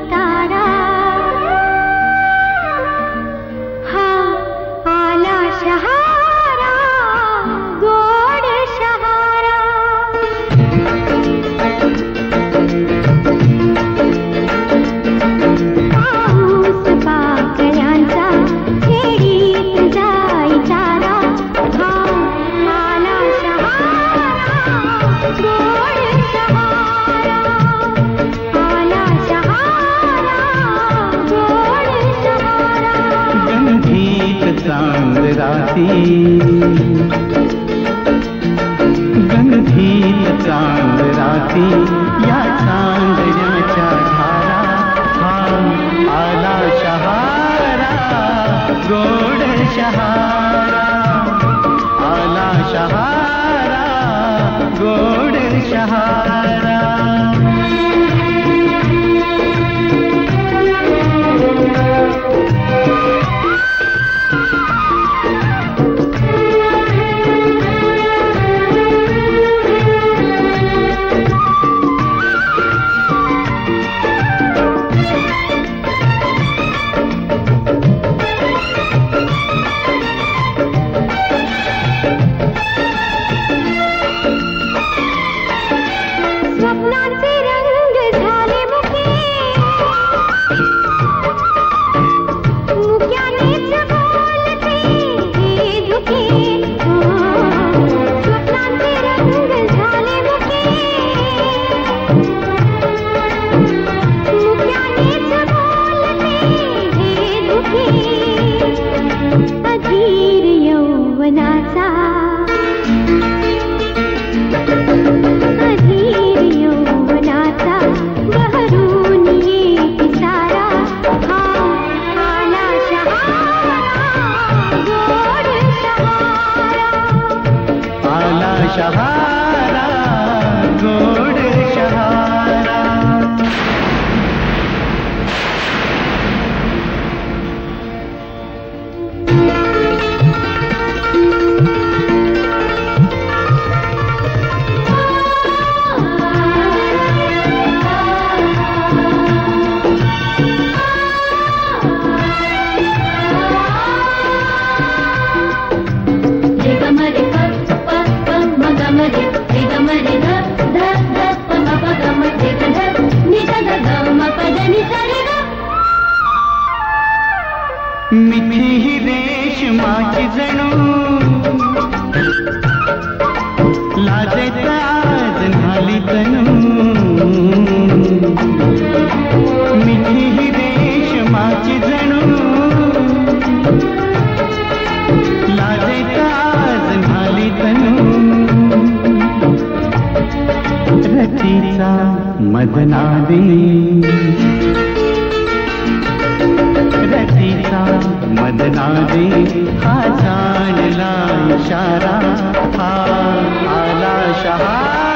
पिता राती गणधीत चांद राती या चांदण्याच्या धारा हा आला शहारा गोड शहारा आला मिठी ही रेशमाची जणू. लाजेत आज झाली तनू. मिठी ही रेशमाची जणू. लाजेत आज झाली तनू. रतीचा मदनादी असा मदनाने हा जाणला इशारा हा आला शहा